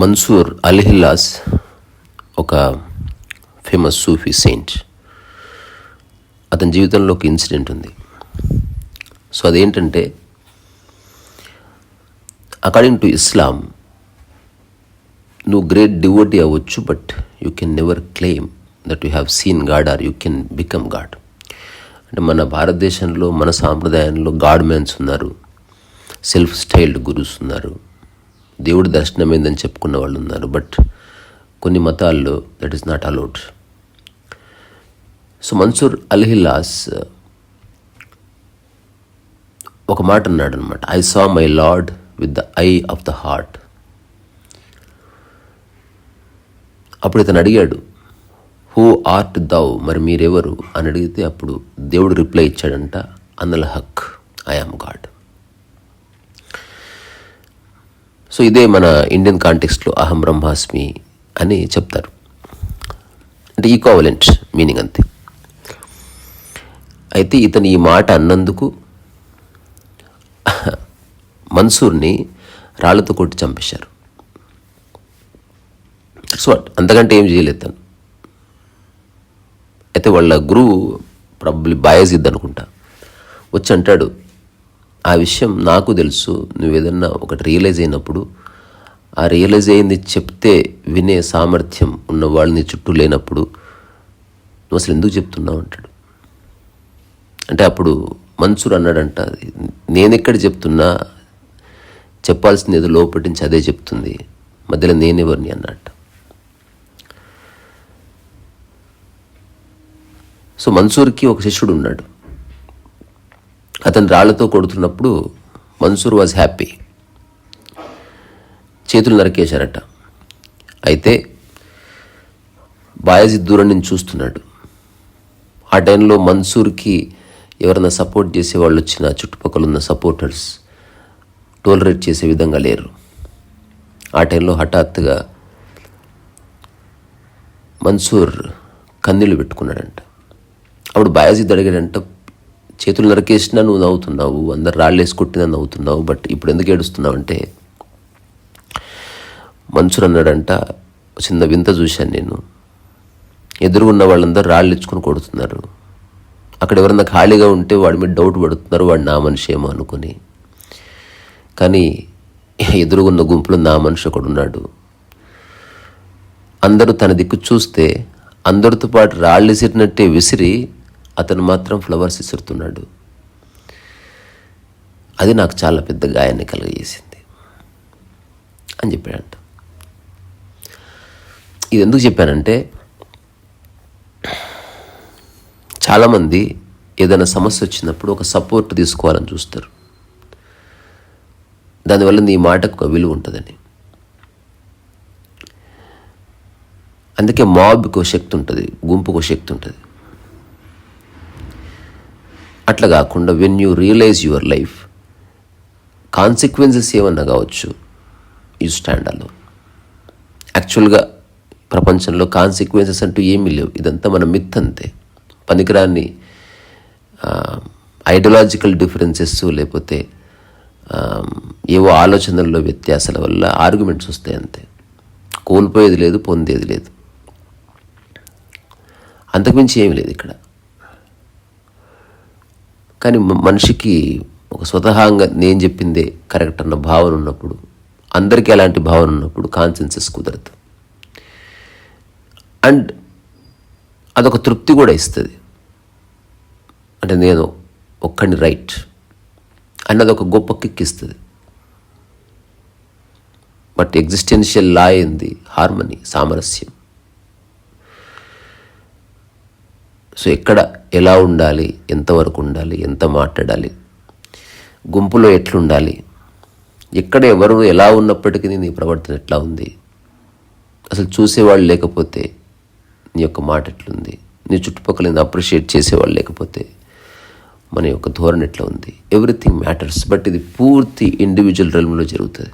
మన్సూర్ అల్హిల్లాస్ ఒక ఫేమస్ సూఫీ సెయింట్ అతని జీవితంలో ఒక ఇన్సిడెంట్ ఉంది. సో అదేంటంటే అకార్డింగ్ టు ఇస్లాం నువ్వు గ్రేట్ డివోటీ అవ్వచ్చు but you can never claim that you have seen God or you can become God అంటే మన భారతదేశంలో మన సాంప్రదాయంలో గాడ్ మ్యాన్స్ ఉన్నారు. సెల్ఫ్ స్టైల్డ్ గురుస్ ఉన్నారు. దేవుడి దర్శనమైందని చెప్పుకున్న వాళ్ళు ఉన్నారు. బట్ కొన్ని మతాల్లో that is not allowed. So Mansoor అల్హిల్లాస్ ఒక మాట అన్నాడు అనమాట I saw my Lord with the eye of the heart. అప్పుడు ఇతను అడిగాడు హూ ఆర్ట్ దౌ మరి మీరెవరు? అని అడిగితే అప్పుడు దేవుడు రిప్లై ఇచ్చాడంట అనల్ హక్ ఐ గాడ్ సో ఇదే మన ఇండియన్ కాంటెక్స్ట్లో అహం బ్రహ్మాస్మి అని చెప్తారు. అంటే ఈక్వావలెంట్ మీనింగ్ అంతే. అయితే ఇతను ఈ మాట అన్నందుకు మన్సూర్ని రాళ్ళతో కొట్టి చంపేశారు. సో అంతకంటే ఏం చేయలేదు తను. అయితే వాళ్ళ గురువు ప్రాబ్లీ బాయజిద్ అనుకుంటా. వచ్చి అంటాడు ఆ విషయం నాకు తెలుసు నువ్వు ఏదన్నా ఒకటి రియలైజ్ అయినప్పుడు ఆ రియలైజ్ అయింది చెప్తే వినే సామర్థ్యం ఉన్న వాళ్ళని చుట్టూ లేనప్పుడు నువ్వు అసలు ఎందుకు చెప్తున్నావు? అంటాడు. అంటే అప్పుడు మన్సూర్ అన్నాడంట నేను ఎక్కడ చెప్తున్నా చెప్పాల్సింది ఏదో లోపటి నుంచి అదే చెప్తుంది. మధ్యలో నేనెవరిని? అన్నట్టు. సో మన్సూర్కి ఒక శిష్యుడు ఉన్నాడు. అతను రాళ్ళతో కొడుతున్నప్పుడు మన్సూర్ వాజ్ హ్యాపీ. చేతులు నరికేశారట. అయితే బాయాజీ దూరం నుంచి చూస్తున్నాడు. ఆ టైంలో మన్సూర్కి ఎవరైనా సపోర్ట్ చేసే వాళ్ళు వచ్చిన చుట్టుపక్కల ఉన్న సపోర్టర్స్ టోలరేట్ చేసే విధంగా లేరు. ఆ టైంలో హఠాత్తుగా మన్సూర్ కన్నీళ్ళు పెట్టుకున్నాడంట. అప్పుడు బాయాజీద్ అడిగాడంట చేతులు నరికేసినా నువ్వు నవ్వుతున్నావు అందరు రాళ్ళు వేసి కొట్టినా నవ్వుతున్నావు బట్ ఇప్పుడు ఎందుకు ఏడుస్తున్నావు? అంటే మన్సూర్ అన్నాడంట చిన్న వింత చూశాను నేను. ఎదురుగున్న వాళ్ళందరూ రాళ్ళు ఇచ్చుకొని కొడుతున్నారు. అక్కడ ఎవరన్నా ఖాళీగా ఉంటే వాడి మీద డౌట్ పడుతున్నారు వాడు నా మనిషి ఏమో అనుకుని. కానీ ఎదురుగున్న గుంపులో నా మనిషి ఒకడున్నాడు అందరూ తన దిక్కు చూస్తే అందరితో పాటు రాళ్ళు విసిరినట్టే విసిరి అతను మాత్రం ఫ్లవర్స్ ఇసురుతున్నాడు. అది నాకు చాలా పెద్ద గాయాన్ని కలుగజేసింది అని చెప్పాడంట. ఇది ఎందుకు చెప్పానంటే చాలామంది ఏదైనా సమస్య వచ్చినప్పుడు ఒక సపోర్ట్ తీసుకోవాలని చూస్తారు. దానివల్ల నీ మాటకు ఒక విలువ ఉంటుందని. అందుకే మాబ్కి ఒక శక్తి ఉంటుంది గుంపుకు శక్తి ఉంటుంది. అట్లా కాకుండా when you realize your life consequences ఏమన్నా కావచ్చు యూ స్టాండ్ అలో యాక్చువల్గా ప్రపంచంలో కాన్సిక్వెన్సెస్ అంటూ ఏమీ లేవు. ఇదంతా మన మిత్ అంతే. పనికిరాని ఐడియలాజికల్ డిఫరెన్సెస్ లేకపోతే ఏవో ఆలోచనల్లో వ్యత్యాసాల వల్ల ఆర్గ్యుమెంట్స్ వస్తాయి అంతే. కోల్పోయేది లేదు పొందేది లేదు. అంతకుమించి ఏమీ లేదు ఇక్కడ. కానీ మనిషికి ఒక స్వతహాంగా నేను చెప్పిందే కరెక్ట్ అన్న భావన ఉన్నప్పుడు అందరికీ అలాంటి భావన ఉన్నప్పుడు కాన్సెన్సెస్ కుదరదు. అండ్ అదొక తృప్తి కూడా ఇస్తుంది. అంటే నేను ఒక్కడిని రైట్ అన్నది ఒక గొప్ప కిక్ ఇస్తుంది. బట్ ఎగ్జిస్టెన్షియల్ లా ఏంది? హార్మనీ సామరస్యం. సో ఎక్కడ ఎలా ఉండాలి ఎంతవరకు ఉండాలి ఎంత మాట్లాడాలి గుంపులో ఎట్లుండాలి ఎక్కడ ఎవరు ఎలా ఉన్నప్పటికీ నీ ప్రవర్తన ఎట్లా ఉంది అసలు చూసేవాళ్ళు లేకపోతే నీ యొక్క మాట ఎట్లుంది నీ చుట్టుపక్కల నేను అప్రిషియేట్ చేసేవాళ్ళు లేకపోతే మన యొక్క ధోరణి ఎట్లా ఉంది ఎవ్రీథింగ్ మ్యాటర్స్ బట్ ఇది పూర్తి ఇండివిజువల్ రెల్మ్లో జరుగుతుంది.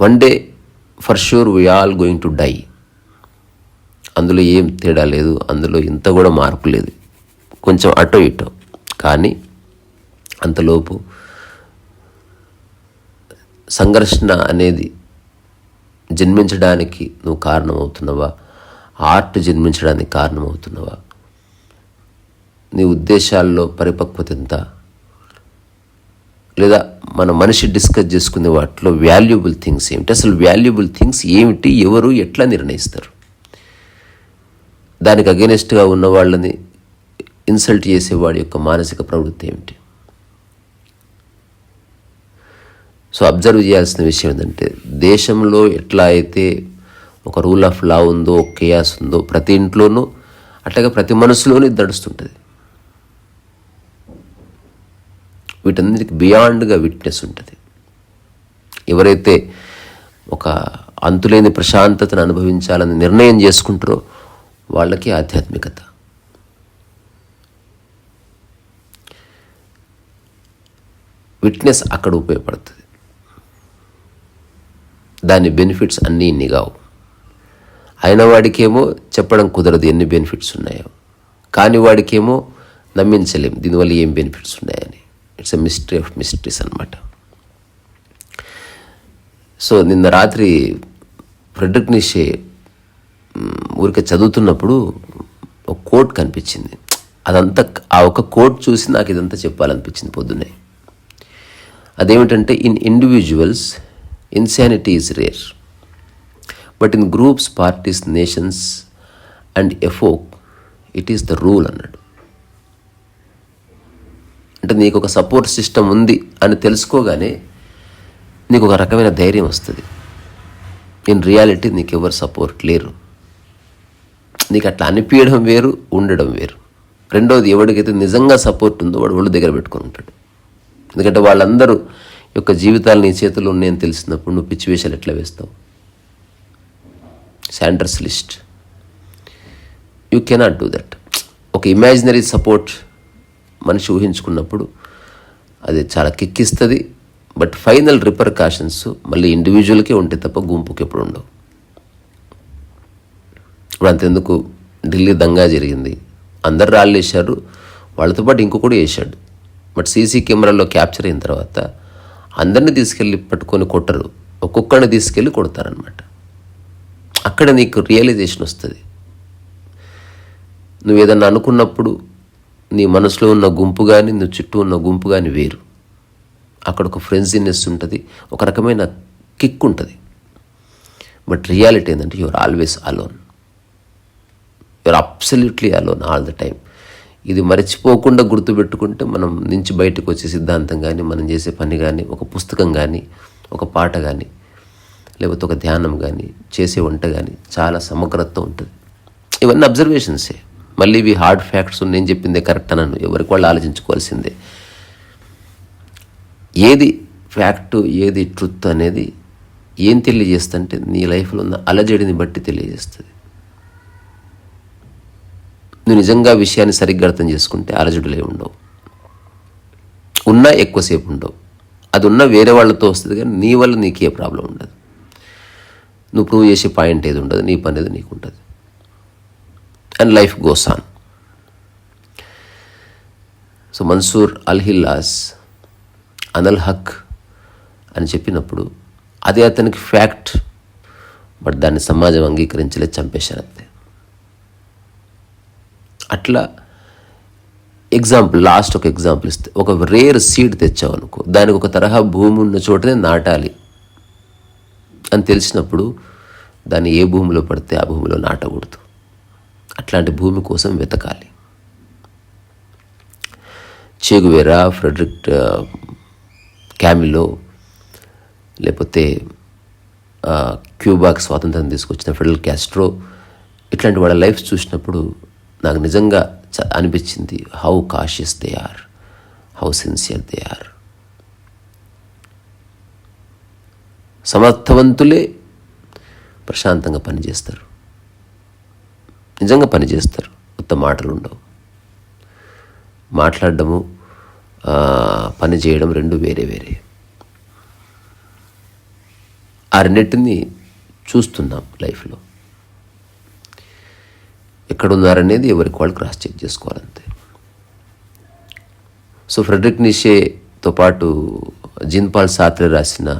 One day for sure we all going to die అందులో ఏం తేడా లేదు అందులో ఇంత కూడా మార్పు లేదు. కొంచెం అటో ఇటో. కానీ అంతలోపు సంఘర్షణ అనేది జన్మించడానికి నువ్వు కారణమవుతున్నావా? ఆర్ట్ జన్మించడానికి కారణమవుతున్నావా? నీ ఉద్దేశాల్లో పరిపక్వత ఎంత? లేదా మన మనిషి డిస్కస్ చేసుకునే వాటిలో వాల్యుబుల్ థింగ్స్ ఏమిటి? అసలు వాల్యుబుల్ థింగ్స్ ఏమిటి? ఎవరు? ఎట్లా నిర్ణయిస్తారు? దానికి అగెనిస్ట్గా ఉన్న వాళ్ళని ఇన్సల్ట్ చేసేవాడి యొక్క మానసిక ప్రవృత్తి ఏమిటి? సో అబ్జర్వ్ చేయాల్సిన విషయం ఏంటంటే దేశంలో ఎట్లా అయితే ఒక రూల్ ఆఫ్ లా ఉందో కేయాస్ ఉందో ప్రతి ఇంట్లోనూ అట్లాగే ప్రతి మనసులోనూ ఇది నడుస్తుంటుంది. వీటన్నిటికి బియాండ్గా విట్నెస్ ఉంటుంది. ఎవరైతే ఒక అంతులేని ప్రశాంతతను అనుభవించాలని నిర్ణయం చేసుకుంటారో వాళ్ళకి ఆధ్యాత్మికత. విట్నెస్ అక్కడ ఉపయోగపడుతుంది. దాని బెనిఫిట్స్ అన్నీ ఇన్ని కావు. అయిన వాడికేమో చెప్పడం కుదరదు ఎన్ని బెనిఫిట్స్ ఉన్నాయో. కాని వాడికేమో నమ్మించలేం దీనివల్ల ఏం బెనిఫిట్స్ ఉన్నాయని. It's a mystery of mysteries అనమాట సో నిన్న రాత్రి ఫ్రెడ్రిక్ నిషే ఊరికే చదువుతున్నప్పుడు ఒక కోట్ కనిపించింది. అదంతా ఆ ఒక కోట్ చూసి నాకు ఇదంతా చెప్పాలనిపించింది పొద్దున్నే. అదేమిటంటే in individuals insanity is rare but in groups parties nations and epoch it is the rule అన్నాడు. అంటే నీకు ఒక సపోర్ట్ సిస్టమ్ ఉంది అని తెలుసుకోగానే నీకు ఒక రకమైన ధైర్యం వస్తుంది. ఇన్ రియాలిటీ నీకు ఎవరు సపోర్ట్ లేరు. నీకు అట్లా అనిపించడం వేరు ఉండడం వేరు. రెండోది ఎవడికైతే నిజంగా సపోర్ట్ ఉందో వాడు ఒళ్ళు దగ్గర పెట్టుకుని ఉంటాడు. ఎందుకంటే వాళ్ళందరూ యొక్క జీవితాలు నీ చేతుల్లో ఉన్నాయని తెలిసినప్పుడు నువ్వు పిచ్చి వేషాలు ఎట్లా వేస్తావు? శాండర్స్ లిస్ట్ యూ కెనాట్ డూ దట్ ఒక ఇమాజినరీ సపోర్ట్ మనిషి ఊహించుకున్నప్పుడు అది చాలా కిక్కిస్తుంది బట్ ఫైనల్ రిపర్కాషన్స్ మళ్ళీ ఇండివిజువల్కే ఉంటే తప్ప గుంపుకి ఎప్పుడు ఉండవు. ఇప్పుడు అంతెందుకు ఢిల్లీ దంగా జరిగింది. అందరు రాళ్ళు వేశారు వాళ్ళతో పాటు ఇంకొకటి వేశాడు బట్ సీసీ కెమెరాలో క్యాప్చర్ అయిన తర్వాత అందరిని తీసుకెళ్ళి పట్టుకొని కొట్టరు. ఒక్కొక్కరిని తీసుకెళ్ళి కొడతారనమాట అక్కడ నీకు రియలైజేషన్ వస్తుంది. నువ్వు ఏదన్నా అనుకున్నప్పుడు నీ మనసులో ఉన్న గుంపు కానీ నువ్వు చుట్టూ ఉన్న గుంపు కానీ వేరు. అక్కడ ఒక ఫ్రెండ్సీనెస్ ఉంటుంది. ఒక రకమైన కిక్ ఉంటుంది. బట్ రియాలిటీ ఏంటంటే your always alone. You're absolutely alone all the time ఇది మర్చిపోకుండా గుర్తుపెట్టుకుంటే మనం నుంచి బయటకు వచ్చే సిద్ధాంతం కానీ మనం చేసే పని కానీ ఒక పుస్తకం కానీ ఒక పాట కానీ లేకపోతే ఒక ధ్యానం కానీ చేసే వంట కానీ చాలా సమగ్రత ఉంటుంది. ఇవన్నీ అబ్జర్వేషన్సే మళ్ళీ ఇవి హార్డ్ ఫ్యాక్ట్స్ నేను చెప్పిందే కరెక్ట్ అనను. ఎవరికి వాళ్ళు ఆలోచించుకోవాల్సిందే. ఏది ఫ్యాక్ట్ ఏది ట్రుత్ అనేది ఏం తెలియజేస్తుంటే నీ లైఫ్లో ఉన్న అలజడిని బట్టి తెలియజేస్తుంది. నువ్వు నిజంగా విషయాన్ని సరిగ్గా అర్థం చేసుకుంటే అలజడులే ఉండవు. ఉన్నా ఎక్కువసేపు ఉండవు. అది ఉన్నా వేరే వాళ్ళతో వస్తుంది కానీ నీ వల్ల నీకు ఏ ప్రాబ్లం ఉండదు. నువ్వు ప్రూవ్ చేసే పాయింట్ ఏది ఉండదు నీ పని ఏది నీకు ఉంటుంది and life goes on. So Mansoor అల్హిల్లాస్ అనల్ హక్ అని చెప్పినప్పుడు అది అతనికి ఫ్యాక్ట్ బట్ దాన్ని సమాజం అంగీకరించలే చంపేశారు అంతే. అట్లా ఎగ్జాంపుల్ లాస్ట్ ఒక ఎగ్జాంపుల్ ఇస్తే ఒక రేర్ సీడ్ తెచ్చావు అనుకో దానికి ఒక తరహా భూమి ఉన్న చోటనే నాటాలి అని తెలిసినప్పుడు దాన్ని ఏ భూమిలో పడితే ఆ భూమిలో నాటకూడదు. అట్లాంటి భూమి కోసం వెతకాలి. చేగువేరా ఫ్రెడరిక్ క్యామిలో లేకపోతే uh, క్యూబాక్ క్యూబాకి స్వాతంత్రం తీసుకొచ్చిన ఫిడల్ క్యాస్ట్రో ఇట్లాంటి వాళ్ళ లైఫ్ చూసినప్పుడు నాకు నిజంగా చ- అనిపించింది how cautious they are how sincere they are సమర్థవంతులే ప్రశాంతంగా పనిచేస్తారు. నిజంగా పనిచేస్తారు. కొత్త మాటలు ఉండవు. మాట్లాడడము పని చేయడం రెండు వేరే వేరే. ఆ రెండింటిని చూస్తున్నాం లైఫ్లో. ఎక్కడున్నారనేది ఎవరికి వాళ్ళు క్రాస్ చెక్ చేసుకోవాలంతే. సో ఫ్రెడరిక్ నిషేతో పాటు జిన్పాల్ సాత్రే రాసిన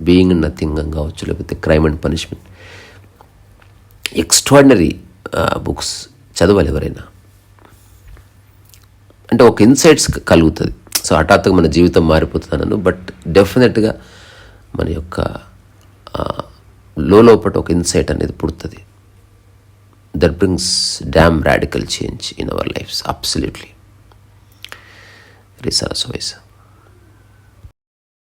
బీయింగ్ నథింగ్ కావచ్చు లేకపోతే crime and punishment extraordinary books చదవాలి ఎవరైనా. అంటే ఒక ఇన్సైట్స్ కలుగుతుంది. సో హఠాత్తుగా మన జీవితం మారిపోతున్నాను బట్ డెఫినెట్గా మన యొక్క ఆ, లోపట ఒక ఇన్సైట్ అనేది పుడుతుంది. that brings damn radical change in our lives. Absolutely. Risa Soisa